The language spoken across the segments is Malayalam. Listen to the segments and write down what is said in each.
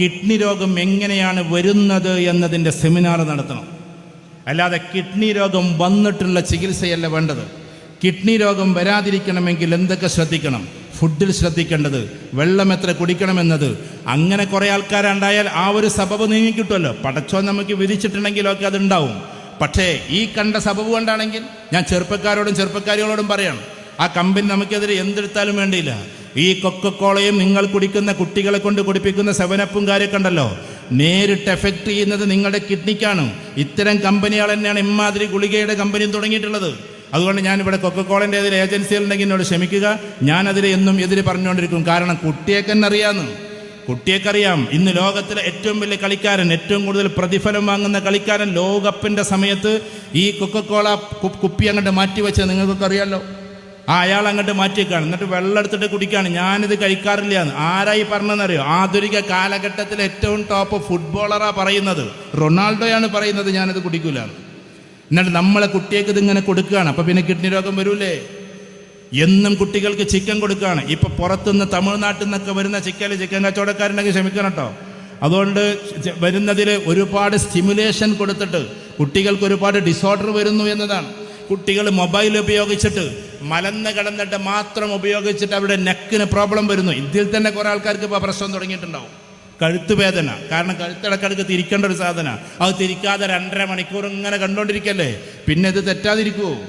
കിഡ്നി രോഗം എങ്ങനെയാണ് വരുന്നത് എന്നതിന്റെ സെമിനാർ നടത്തണം. അല്ലാതെ കിഡ്നി രോഗം വന്നിട്ടുള്ള ചികിത്സയല്ല വേണ്ടത്. കിഡ്നി രോഗം വരാതിരിക്കണമെങ്കിൽ എന്തൊക്കെ ശ്രദ്ധിക്കണം? ഫുഡിൽ ശ്രദ്ധിക്കേണ്ടത് വെള്ളം എത്ര കുടിക്കണമെന്നത്. അങ്ങനെ കുറേ ആൾക്കാരുണ്ടായാൽ ആ ഒരു സബബ് നീങ്ങി കിട്ടുമല്ലോ. പടച്ചോ നമുക്ക് വിധിച്ചിട്ടുണ്ടെങ്കിലൊക്കെ അതുണ്ടാവും. പക്ഷേ ഈ കണ്ട സബബ് കൊണ്ടാണെങ്കിൽ ഞാൻ ചെറുപ്പക്കാരോടും ചെറുപ്പക്കാരികളോടും പറയണം ആ കമ്പനി നമുക്കെതിരെ എന്തെടുത്താലും വേണ്ടിയില്ല. ഈ കൊക്കക്കോളയും നിങ്ങൾ കുടിക്കുന്ന കുട്ടികളെ കൊണ്ട് കുടിപ്പിക്കുന്ന സെവനപ്പും കാര്യമൊക്കെ ഉണ്ടല്ലോ. നേരിട്ട് എഫക്റ്റ് ചെയ്യുന്നത് നിങ്ങളുടെ കിഡ്നിക്കാണ് ഇത്തരം കമ്പനികൾ തന്നെയാണ് ഇമ്മാതിരി ഗുളികയുടെ കമ്പനിയും തുടങ്ങിയിട്ടുള്ളത്. അതുകൊണ്ട് ഞാനിവിടെ കൊക്കക്കോളന്റെ ഏജൻസികൾ ഉണ്ടെങ്കിൽ എന്നോട് ക്ഷമിക്കുക. ഞാനതിൽ എന്നും എതിര് പറഞ്ഞുകൊണ്ടിരിക്കും. കാരണം കുട്ടിയൊക്കെ അറിയാമെന്ന് കുട്ടിയൊക്കറിയാം ഇന്ന് ലോകത്തിലെ ഏറ്റവും വലിയ കളിക്കാരൻ ഏറ്റവും കൂടുതൽ പ്രതിഫലം വാങ്ങുന്ന കളിക്കാരൻ ലോകകപ്പിന്റെ സമയത്ത് ഈ കൊക്കക്കോള കുപ്പി അങ്ങോട്ട് മാറ്റിവെച്ചത് നിങ്ങൾക്കൊക്കെ അറിയാമല്ലോ ആ അയാൾ അങ്ങോട്ട് മാറ്റിയേക്കാണ്. എന്നിട്ട് വെള്ളം എടുത്തിട്ട് കുടിക്കുകയാണ് ഞാനിത് കഴിക്കാറില്ല എന്ന് ആരായി പറഞ്ഞതെന്നറിയോ? ആധുനിക കാലഘട്ടത്തിൽ ഏറ്റവും ടോപ്പ് ഫുട്ബോളറാ പറയുന്നത്. റൊണാൾഡോയാണ് പറയുന്നത് ഞാനിത് കുടിക്കൂല എന്നിട്ട് നമ്മളെ കുട്ടിയേക്ക് ഇതിങ്ങനെ കൊടുക്കുകയാണ്. അപ്പം പിന്നെ കിഡ്നി രോഗം വരൂലേ? എന്നും കുട്ടികൾക്ക് ചിക്കൻ കൊടുക്കുകയാണ്. ഇപ്പൊ പുറത്തുനിന്ന് തമിഴ്നാട്ടിൽ നിന്നൊക്കെ വരുന്ന ചിക്കൻ ചിക്കൻ കച്ചവടക്കാരുണ്ടെങ്കിൽ ക്ഷമിക്കണം കേട്ടോ. അതുകൊണ്ട് വരുന്നതിൽ ഒരുപാട് സ്റ്റിമുലേഷൻ കൊടുത്തിട്ട് കുട്ടികൾക്ക് ഒരുപാട് ഡിസോർഡർ വരുന്നു എന്നതാണ്. കുട്ടികൾ മൊബൈൽ ഉപയോഗിച്ചിട്ട് മലന്ന് കിടന്നിട്ട് മാത്രം ഉപയോഗിച്ചിട്ട് അവിടെ നെക്കിന് പ്രോബ്ലം വരുന്നു. ഇന്ത്യയിൽ തന്നെ കുറേ ആൾക്കാർക്ക് ഇപ്പോൾ പ്രശ്നം തുടങ്ങിയിട്ടുണ്ടാവും. കഴുത്ത് വേദന. കാരണം കഴുത്തിടക്കിടക്ക് തിരിക്കേണ്ട ഒരു സാധന. അത് തിരിക്കാതെ രണ്ടര മണിക്കൂർ ഇങ്ങനെ കണ്ടുകൊണ്ടിരിക്കല്ലേ പിന്നെ ഇത് തെറ്റാതിരിക്കുമോ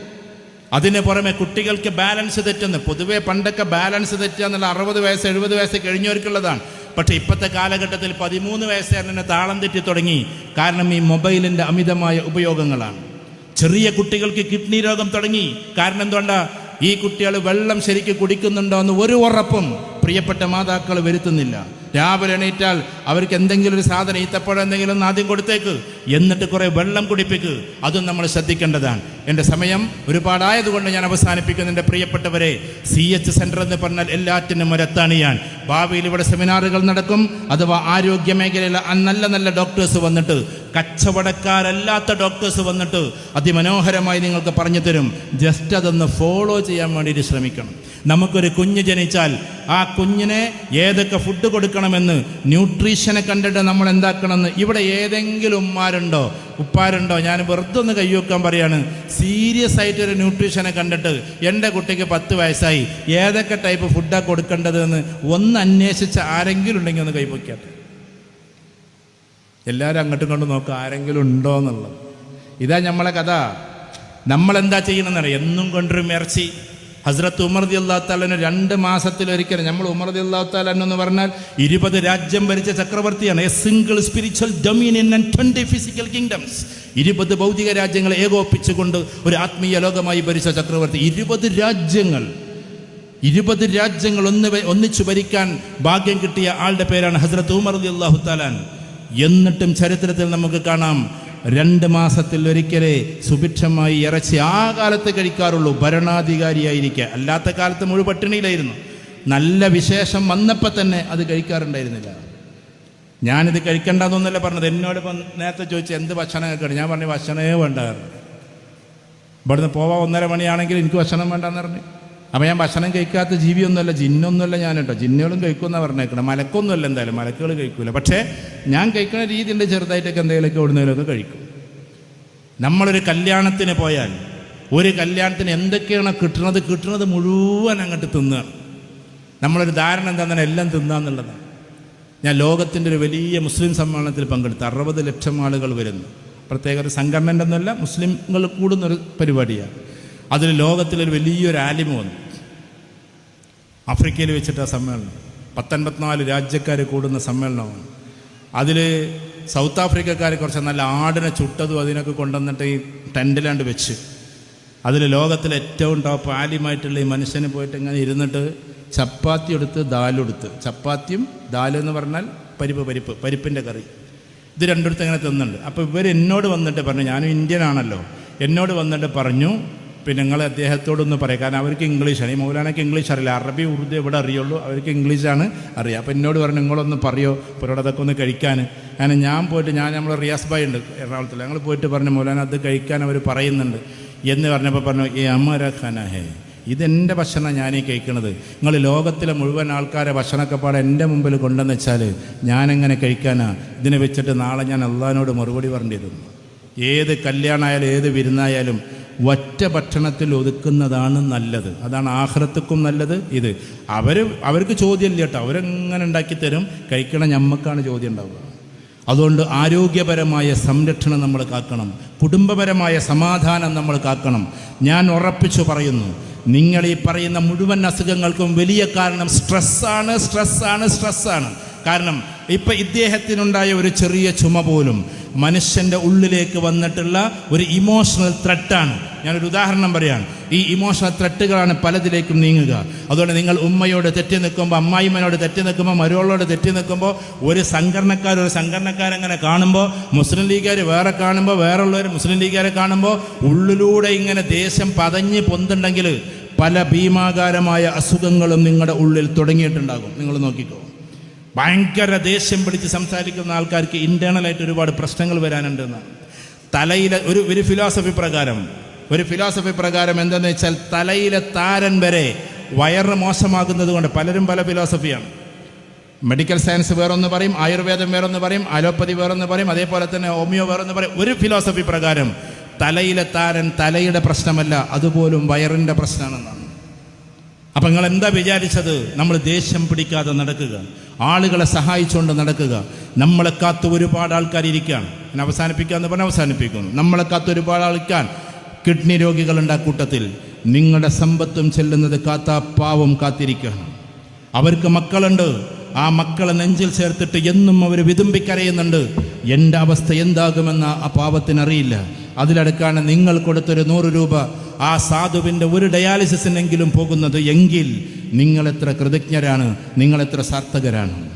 അതിന് പുറമെ കുട്ടികൾക്ക് ബാലൻസ് തെറ്റുന്നു. പൊതുവേ പണ്ടൊക്കെ ബാലൻസ് തെറ്റുക എന്നുള്ള അറുപത് വയസ്സ് എഴുപത് വയസ്സ് കഴിഞ്ഞവർക്കുള്ളതാണ്. പക്ഷേ ഇപ്പോഴത്തെ കാലഘട്ടത്തിൽ പതിമൂന്ന് വയസ്സുകാരനെ താളം തെറ്റി തുടങ്ങി. കാരണം ഈ മൊബൈലിന്റെ അമിതമായ ഉപയോഗങ്ങളാണ്. ചെറിയ കുട്ടികൾക്ക് കിഡ്നി രോഗം തുടങ്ങി. കാരണം എന്തുകൊണ്ടാ? ഈ കുട്ടികൾ വെള്ളം ശരിക്ക് കുടിക്കുന്നുണ്ടോ എന്ന് ഒരു ഉറപ്പും പ്രിയപ്പെട്ട മാതാക്കൾ വരുത്തുന്നില്ല. രാവിലെ എണീറ്റാൽ അവർക്ക് എന്തെങ്കിലും ഒരു സാധനം ഈത്തപ്പഴം എന്തെങ്കിലും ആദ്യം കൊടുത്തേക്ക്. എന്നിട്ട് കുറേ വെള്ളം കുടിപ്പിക്ക്. അതും നമ്മൾ ശ്രദ്ധിക്കേണ്ടതാണ്. എന്റെ സമയം ഒരുപാടായതുകൊണ്ട് ഞാൻ അവസാനിപ്പിക്കുന്നു. എന്റെ പ്രിയപ്പെട്ടവരെ സി എച്ച് സെന്റർ എന്ന് പറഞ്ഞാൽ എല്ലാറ്റിനും ഒരത്താണ് ഞാൻ ഭാവിയിൽ ഇവിടെ സെമിനാറുകൾ നടക്കും. അഥവാ ആരോഗ്യ മേഖലയിലെ നല്ല നല്ല ഡോക്ടേഴ്സ് വന്നിട്ട് കച്ചവടക്കാരല്ലാത്ത ഡോക്ടേഴ്സ് വന്നിട്ട് അതിമനോഹരമായി നിങ്ങൾക്ക് പറഞ്ഞു തരും. ജസ്റ്റ് അതൊന്ന് ഫോളോ ചെയ്യാൻ വേണ്ടിയിട്ട് ശ്രമിക്കണം. നമുക്കൊരു കുഞ്ഞ് ജനിച്ചാൽ ആ കുഞ്ഞിനെ ഏതൊക്കെ ഫുഡ് കൊടുക്കണമെന്ന് ന്യൂട്രീഷനെ കണ്ടിട്ട് നമ്മൾ എന്താക്കണമെന്ന്? ഇവിടെ ഏതെങ്കിലും ഉമ്മാരുണ്ടോ? ഉപ്പാരുണ്ടോ? ഞാൻ വെറുതെ ഒന്ന് കൈവെക്കാൻ പറയാണ്. സീരിയസ് ആയിട്ട് ഒരു ന്യൂട്രീഷനെ കണ്ടിട്ട് എന്റെ കുട്ടിക്ക് പത്ത് വയസ്സായി. ഏതൊക്കെ ടൈപ്പ് ഫുഡാണ് കൊടുക്കേണ്ടതെന്ന് ഒന്ന് അന്വേഷിച്ച ആരെങ്കിലും ഉണ്ടെങ്കിൽ ഒന്ന് കൈവയ്ക്കാട്ടെ എല്ലാവരും അങ്ങോട്ടും ഇങ്ങോട്ടും നോക്കുക ആരെങ്കിലും ഉണ്ടോ എന്നുള്ളത്. ഇതാ നമ്മളെ കഥ. നമ്മളെന്താ ചെയ്യണമെന്നറിയാം എന്നും കൊണ്ടൊരു ഇറച്ചി ഹസ്രത്ത് ഉമർ ദി അള്ളാഹത്താലന് രണ്ട് മാസത്തിലൊരിക്കൽ നമ്മൾ ഉമർ ദി അള്ളാഹത്താലൻ എന്ന് പറഞ്ഞാൽ ഇരുപത് രാജ്യം ഭരിച്ച ചക്രവർത്തിയാണ്. A single spiritual dominion and twenty physical kingdoms ഇരുപത് ഭൗതിക രാജ്യങ്ങളെ ഏകോപിപ്പിച്ചുകൊണ്ട് ഒരു ആത്മീയ ലോകമായി ഭരിച്ച ചക്രവർത്തി. ഇരുപത് രാജ്യങ്ങൾ ഇരുപത് രാജ്യങ്ങൾ ഒന്ന് ഒന്നിച്ചു ഭരിക്കാൻ ഭാഗ്യം കിട്ടിയ ആളുടെ പേരാണ് ഹസ്രത്ത് ഉമർ അലി അള്ളാഹു എന്നിട്ടും ചരിത്രത്തിൽ നമുക്ക് കാണാം രണ്ട് മാസത്തിൽ ഒരിക്കലേ സുഭിക്ഷമായി ഇറച്ചി ആ കാലത്ത് കഴിക്കാറുള്ളൂ. ഭരണാധികാരിയായിരിക്കുക അല്ലാത്ത കാലത്ത് മുഴുവൻ പട്ടിണിയിലായിരുന്നു. നല്ല വിശേഷം വന്നപ്പോൾ തന്നെ അത് കഴിക്കാറുണ്ടായിരുന്നില്ല. ഞാനിത് കഴിക്കണ്ടെന്നൊന്നല്ല പറഞ്ഞത്. എന്നോട് ഇപ്പം നേരത്തെ ചോദിച്ചു എന്ത് ഭക്ഷണം കഴിക്കണം ഞാൻ പറഞ്ഞു ഭക്ഷണമേ വേണ്ടായിരുന്നു ഇവിടുന്ന് പോവാൻ ഒന്നര മണിയാണെങ്കിൽ എനിക്ക് ഭക്ഷണം വേണ്ടെന്ന് പറഞ്ഞു. അപ്പം ഞാൻ ഭക്ഷണം കഴിക്കാത്ത ജീവിയൊന്നുമല്ല ജിന്നൊന്നുമല്ല ഞാൻ കേട്ടോ ജിന്നുകളും കഴിക്കുമെന്നാണ് പറഞ്ഞേക്കണം. മലക്കൊന്നുമല്ല എന്തായാലും മലക്കുകൾ കഴിക്കൂല. പക്ഷേ ഞാൻ കഴിക്കുന്ന രീതി ചെറുതായിട്ടൊക്കെ എന്തെങ്കിലുമൊക്കെ ഓടുന്നതിലൊക്കെ കഴിക്കും. നമ്മളൊരു കല്യാണത്തിന് പോയാൽ ഒരു കല്യാണത്തിന് എന്തൊക്കെയാണ് കിട്ടുന്നത് കിട്ടുന്നത് മുഴുവൻ അങ്ങോട്ട് തിന്നുകയാണ് നമ്മളൊരു ധാരണ എന്താണെന്ന് എല്ലാം തിന്നാന്നുള്ളതാണ് ഞാൻ ലോകത്തിന്റെ ഒരു വലിയ മുസ്ലിം സമ്മേളനത്തിൽ പങ്കെടുത്ത് അറുപത് ലക്ഷം ആളുകൾ വരുന്നു. പ്രത്യേക ഒരു സംഘടനന്റെ ഒന്നുമല്ല മുസ്ലിങ്ങൾ കൂടുന്നൊരു പരിപാടിയാണ്. അതിൽ ലോകത്തിലൊരു വലിയൊരു ആലിമ വന്നു. ആഫ്രിക്കയിൽ വെച്ചിട്ട് ആ സമ്മേളനം. പത്തൊൻപത്തിനാല് രാജ്യക്കാർ കൂടുന്ന സമ്മേളനമാണ്. അതിൽ സൗത്ത് ആഫ്രിക്കക്കാർ കുറച്ച് നല്ല ആടിനെ ചുട്ടതും അതിനൊക്കെ കൊണ്ടുവന്നിട്ട് ഈ ടെന്റിലാണ്ട് വെച്ച്. അതിൽ ലോകത്തിലെ ഏറ്റവും ടോപ്പ് ആലിമായിട്ടുള്ള ഈ മനുഷ്യന് പോയിട്ട് ഇങ്ങനെ ഇരുന്നിട്ട് ചപ്പാത്തി എടുത്ത് ദാലെടുത്ത്. ചപ്പാത്തിയും ദാൽ എന്ന് പറഞ്ഞാൽ പരിപ്പ് പരിപ്പ് പരിപ്പിന്റെ കറി. ഇത് രണ്ടിടത്ത് ഇങ്ങനെ തിന്നുന്നുണ്ട്. അപ്പോൾ ഇവർ എന്നോട് വന്നിട്ട് പറഞ്ഞു ഞാനും ഇന്ത്യനാണല്ലോ. എന്നോട് വന്നിട്ട് പറഞ്ഞു പിന്നെ നിങ്ങൾ അദ്ദേഹത്തോടൊന്ന് പറയാം. കാരണം അവർക്ക് ഇംഗ്ലീഷാണ് ഈ മൗലാനയ്ക്ക് ഇംഗ്ലീഷ് അറിയില്ല. അറബി ഉറുദു എവിടെ അറിയുള്ളൂ? അവർക്ക് ഇംഗ്ലീഷാണ് അറിയാം അപ്പോൾ എന്നോട് പറഞ്ഞു നിങ്ങളൊന്ന് പറയോ? പുരോട് അതൊക്കെ ഒന്ന് കഴിക്കാൻ കാരണം ഞാൻ പോയിട്ട് ഞാൻ നമ്മൾ റിയാസ് ബായ് ഉണ്ട് എറണാകുളത്തിൽ ഞങ്ങൾ പോയിട്ട് പറഞ്ഞു മൗലാന അത് കഴിക്കാൻ അവർ പറയുന്നുണ്ട്. എന്ന് പറഞ്ഞപ്പോൾ പറഞ്ഞു ഈ അമര ഖനഹേ ഇതെന്റെ ഭക്ഷണം ഞാനീ കഴിക്കണത്. നിങ്ങൾ ലോകത്തിലെ മുഴുവൻ ആൾക്കാരെ ഭക്ഷണമൊക്കെ പാടെ എന്റെ മുമ്പിൽ കൊണ്ടെന്ന് വെച്ചാൽ ഞാനെങ്ങനെ കഴിക്കാനാ? ഇതിനെ വെച്ചിട്ട് നാളെ ഞാൻ അള്ളഹാനോട് മറുപടി പറഞ്ഞിരുന്നു ഏത് കല്യാണമായാലും ഏത് വിരുന്നായാലും ഒറ്റ ഭക്ഷണത്തിൽ ഒതുക്കുന്നതാണ് നല്ലത്. അതാണ് ആഹ്രത്തുക്കും നല്ലത്. ഇത് അവർ അവർക്ക് ചോദ്യമില്ല കേട്ടോ. അവരെങ്ങനെ ഉണ്ടാക്കി തരും കഴിക്കണ ഞമ്മക്കാണ് ചോദ്യം ഉണ്ടാവുക അതുകൊണ്ട് ആരോഗ്യപരമായ സംരക്ഷണം നമ്മൾ കാക്കണം. കുടുംബപരമായ സമാധാനം നമ്മൾ കാക്കണം. ഞാൻ ഉറപ്പിച്ചു പറയുന്നു നിങ്ങൾ ഈ പറയുന്ന മുഴുവൻ അസുഖങ്ങൾക്കും വലിയ കാരണം സ്ട്രെസ്സാണ് സ്ട്രെസ്സാണ് സ്ട്രെസ്സാണ്. കാരണം ഇപ്പം ഇദ്ദേഹത്തിനുണ്ടായ ഒരു ചെറിയ ചുമ പോലും മനുഷ്യന്റെ ഉള്ളിലേക്ക് വന്നിട്ടുള്ള ഒരു ഇമോഷണൽ ത്രെട്ടാണ് ഞാനൊരു ഉദാഹരണം പറയാണ് ഈ ഇമോഷണൽ ത്രെട്ടുകളാണ് പലതിലേക്കും നീങ്ങുക. അതുകൊണ്ട് നിങ്ങൾ ഉമ്മയോട് തെറ്റി നിൽക്കുമ്പോൾ അമ്മായിമ്മനോട് തെറ്റി നിൽക്കുമ്പോൾ മരുവളോട് തെറ്റി നിൽക്കുമ്പോൾ ഒരു സംഘടനക്കാർ ഒരു സംഘടനക്കാരങ്ങനെ കാണുമ്പോൾ മുസ്ലിം ലീഗുകാർ വേറെ കാണുമ്പോൾ വേറുള്ളവർ മുസ്ലിം ലീഗുകാരെ കാണുമ്പോൾ ഉള്ളിലൂടെ ഇങ്ങനെ ദേശം പതഞ്ഞ് പൊന്തുണ്ടെങ്കിൽ പല ഭീമാകാരമായ അസുഖങ്ങളും നിങ്ങളുടെ ഉള്ളിൽ തുടങ്ങിയിട്ടുണ്ടാകും. നിങ്ങൾ നോക്കിക്കോ. ഭയങ്കര ദേഷ്യം പിടിച്ച് സംസാരിക്കുന്ന ആൾക്കാർക്ക് ഇന്റേണലായിട്ട് ഒരുപാട് പ്രശ്നങ്ങൾ വരാനുണ്ടെന്നാണ് തലയിലെ ഒരു ഒരു ഫിലോസഫി പ്രകാരം ഒരു ഫിലോസഫി പ്രകാരം എന്തെന്ന് വെച്ചാൽ തലയിലെ താരൻ വരെ വയറ് മോശമാകുന്നത് കൊണ്ട് പലരും പല ഫിലോസഫിയാണ് മെഡിക്കൽ സയൻസ് വേറൊന്ന് പറയും ആയുർവേദം വേറൊന്ന് പറയും അലോപ്പതി വേറൊന്ന് പറയും അതേപോലെ തന്നെ ഹോമിയോ വേറൊന്ന് പറയും. ഒരു ഫിലോസഫി പ്രകാരം തലയിലെ താരൻ തലയുടെ പ്രശ്നമല്ല അതുപോലും വയറിന്റെ പ്രശ്നമാണെന്നാണ്. അപ്പം നിങ്ങൾ എന്താ വിചാരിച്ചത്? നമ്മൾ ദേഷ്യം പിടിക്കാതെ നടക്കുക. ആളുകളെ സഹായിച്ചുകൊണ്ട് നടക്കുക. നമ്മളെ കാത്ത് ഒരുപാട് ആൾക്കാർ ഇരിക്കുകയാണ് ഞാൻ അവസാനിപ്പിക്കാന്ന് പറഞ്ഞാൽ അവസാനിപ്പിക്കുന്നു. നമ്മളെ കാത്ത് ഒരുപാട് ആൾക്കാർ കിഡ്നി രോഗികളുണ്ട് ആ കൂട്ടത്തിൽ. നിങ്ങളുടെ സമ്പത്തും ചെല്ലുന്നത് കാത്ത പാവം കാത്തിരിക്കുകയാണ്. അവർക്ക് മക്കളുണ്ട്. ആ മക്കളെ നെഞ്ചിൽ ചേർത്തിട്ട് എന്നും അവർ വിതുമ്പിക്കരയുന്നുണ്ട്. എന്റെ അവസ്ഥ എന്താകുമെന്ന് ആ പാവത്തിനറിയില്ല അതിലടക്കാണ് നിങ്ങൾ കൊടുത്തൊരു നൂറ് രൂപ. ആ സാധുവിന്റെ ഒരു ഡയാലിസിസിനെങ്കിലും പോകുന്നത് എങ്കിൽ നിങ്ങളെത്ര കൃതജ്ഞരാണ് നിങ്ങളെത്ര സാർത്ഥകരാണ്.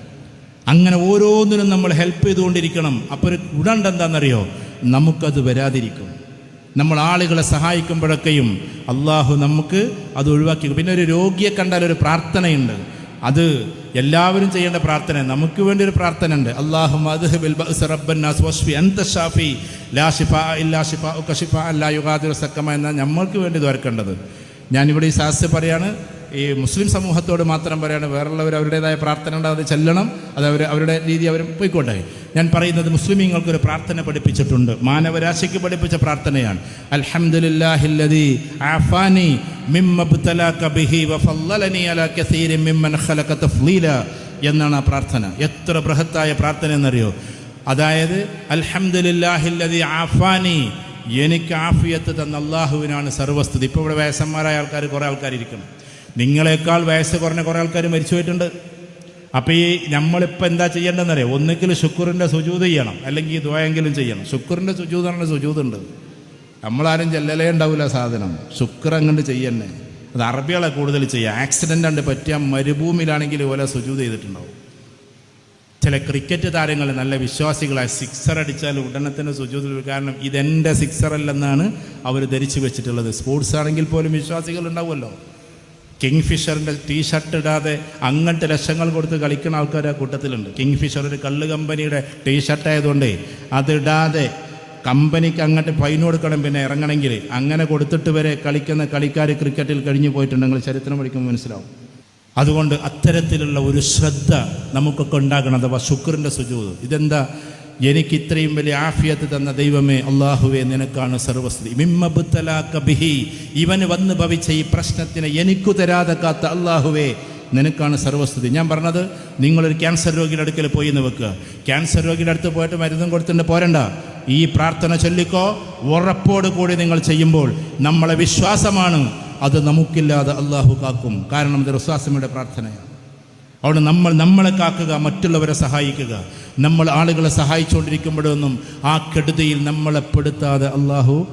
അങ്ങനെ ഓരോന്നിനും നമ്മൾ ഹെൽപ്പ് ചെയ്തുകൊണ്ടിരിക്കണം. അപ്പോൾ ഒരു ഗുണമുണ്ട് എന്താണെന്നറിയോ? നമുക്കത് വരാതിരിക്കും. നമ്മൾ ആളുകളെ സഹായിക്കുമ്പോഴൊക്കെയും അള്ളാഹു നമുക്ക് അത് ഒഴിവാക്കി പിന്നെ ഒരു രോഗിയെ കണ്ടാൽ ഒരു പ്രാർത്ഥനയുണ്ട്. അത് എല്ലാവരും ചെയ്യേണ്ട പ്രാർത്ഥന. നമുക്ക് വേണ്ടി ഒരു പ്രാർത്ഥന ഉണ്ട്. അള്ളാഹു എന്ന നമ്മൾക്ക് വേണ്ടി തുറക്കേണ്ടത് ഞാനിവിടെ ഈ സാസ് പറയാണ്. ഈ മുസ്ലിം സമൂഹത്തോട് മാത്രം പറയാണ് വേറുള്ളവർ അവരുടേതായ പ്രാർത്ഥന ഉണ്ട് അത് ചെല്ലണം അത് അവർ അവരുടെ രീതി അവർ പോയിക്കോട്ടെ. ഞാൻ പറയുന്നത് മുസ്ലിമീങ്ങൾക്ക് ഒരു പ്രാർത്ഥന പഠിപ്പിച്ചിട്ടുണ്ട് മാനവരാശിക്ക് പഠിപ്പിച്ച പ്രാർത്ഥനയാണ്. അൽഹംദുലില്ലാഹില്ലദി എന്നാണ് ആ പ്രാർത്ഥന. എത്ര ബൃഹത്തായ പ്രാർത്ഥന എന്നറിയോ? അതായത് അൽഹംദുലില്ലാഹില്ലദി ആഫാനി എനിക്ക് ആഫിയത്ത് തന്ന അള്ളാഹുവിനാണ് സർവസ്തുതി ഇപ്പോൾ ഇവിടെ വയസ്സന്മാരായ ആൾക്കാർ കുറേ ആൾക്കാർ ഇരിക്കണം നിങ്ങളെക്കാൾ വയസ്സ് കുറഞ്ഞ കുറേ ആൾക്കാർ മരിച്ചു പോയിട്ടുണ്ട്. അപ്പോൾ ഈ നമ്മളിപ്പോൾ എന്താ ചെയ്യേണ്ടതെന്നറിയാം? ഒന്നുകിൽ ശുക്രന്റെ സുജൂത് ചെയ്യണം അല്ലെങ്കിൽ ദ്വയെങ്കിലും ചെയ്യണം. ശുക്രന്റെ സുജൂത് പറഞ്ഞ സുജൂതുണ്ട്. നമ്മളാരും ചെല്ലലേ ഉണ്ടാവില്ല സാധനം. ശുക്ര അങ്ങോട്ട് ചെയ്യന്നെ. അത് അറബികളെ കൂടുതൽ ചെയ്യുക ആക്സിഡന്റ് ഉണ്ട് പറ്റിയ മരുഭൂമിയിലാണെങ്കിൽ ഇതുപോലെ സുജൂത് ചെയ്തിട്ടുണ്ടാവും. ചില ക്രിക്കറ്റ് താരങ്ങൾ നല്ല വിശ്വാസികളായ സിക്സർ അടിച്ചാൽ ഉടനെ തന്നെ സുജൂതിൽ കാരണം ഇതെന്റെ സിക്സർ അല്ലെന്നാണ് അവർ ധരിച്ചു വെച്ചിട്ടുള്ളത്. സ്പോർട്സ് ആണെങ്കിൽ പോലും വിശ്വാസികൾ ഉണ്ടാവുമല്ലോ. കിങ് ഫിഷറിന്റെ ടീ ഷർട്ട് ഇടാതെ അങ്ങനത്തെ ലക്ഷങ്ങൾ കൊടുത്ത് കളിക്കുന്ന ആൾക്കാർ ആ കൂട്ടത്തിലുണ്ട്. കിങ് ഫിഷർ ഒരു കള്ള് കമ്പനിയുടെ ടീ ഷർട്ട് ആയതുകൊണ്ട് അതിടാതെ കമ്പനിക്ക് അങ്ങോട്ട് ഫൈൻ കൊടുക്കണം പിന്നെ ഇറങ്ങണമെങ്കിൽ അങ്ങനെ കൊടുത്തിട്ട് വരെ കളിക്കുന്ന കളിക്കാർ ക്രിക്കറ്റിൽ കഴിഞ്ഞു പോയിട്ടുണ്ടെങ്കിൽ ചരിത്രം പഠിക്കുമ്പോൾ മനസ്സിലാവും. അതുകൊണ്ട് അത്തരത്തിലുള്ള ഒരു ശ്രദ്ധ നമുക്കൊക്കെ ഉണ്ടാകണം. അഥവാ ശുക്രന്റെ സുജൂത്. ഇതെന്താ? എനിക്ക് ഇത്രയും വലിയ ആഫിയത്ത് തന്ന ദൈവമേ അള്ളാഹുവെ നിനക്കാണ് സർവസ്ത്രീ മിമ്മബുത്തലാക്ക ബിഹി. ഇവന് വന്ന് ഭവിച്ച ഈ പ്രശ്നത്തിന് എനിക്കു തരാതെ കാത്ത അള്ളാഹുവേ നിനക്കാണ് സർവസ്തുതി ഞാൻ പറഞ്ഞത് നിങ്ങളൊരു ക്യാൻസർ രോഗിയുടെ അടുക്കൽ പോയി എന്ന് വെക്കുക. ക്യാൻസർ രോഗിയുടെ അടുത്ത് പോയിട്ട് മരുന്നും കൊടുത്തിട്ട് പോരണ്ട. ഈ പ്രാർത്ഥന ചൊല്ലിക്കോ ഉറപ്പോട് കൂടി നിങ്ങൾ ചെയ്യുമ്പോൾ നമ്മളെ വിശ്വാസമാണ്. അത് നമുക്കില്ലാതെ അള്ളാഹു കാക്കും. കാരണം ഇത് റസ്വാസമയുടെ പ്രാർത്ഥനയാണ്. അവിടെ നമ്മൾ നമ്മളെ കാക്കുക മറ്റുള്ളവരെ സഹായിക്കുക. നമ്മൾ ആളുകളെ സഹായിച്ചുകൊണ്ടിരിക്കുമ്പോഴൊന്നും ആ കെടുതിയിൽ നമ്മളെ പെടുത്താതെ അള്ളാഹു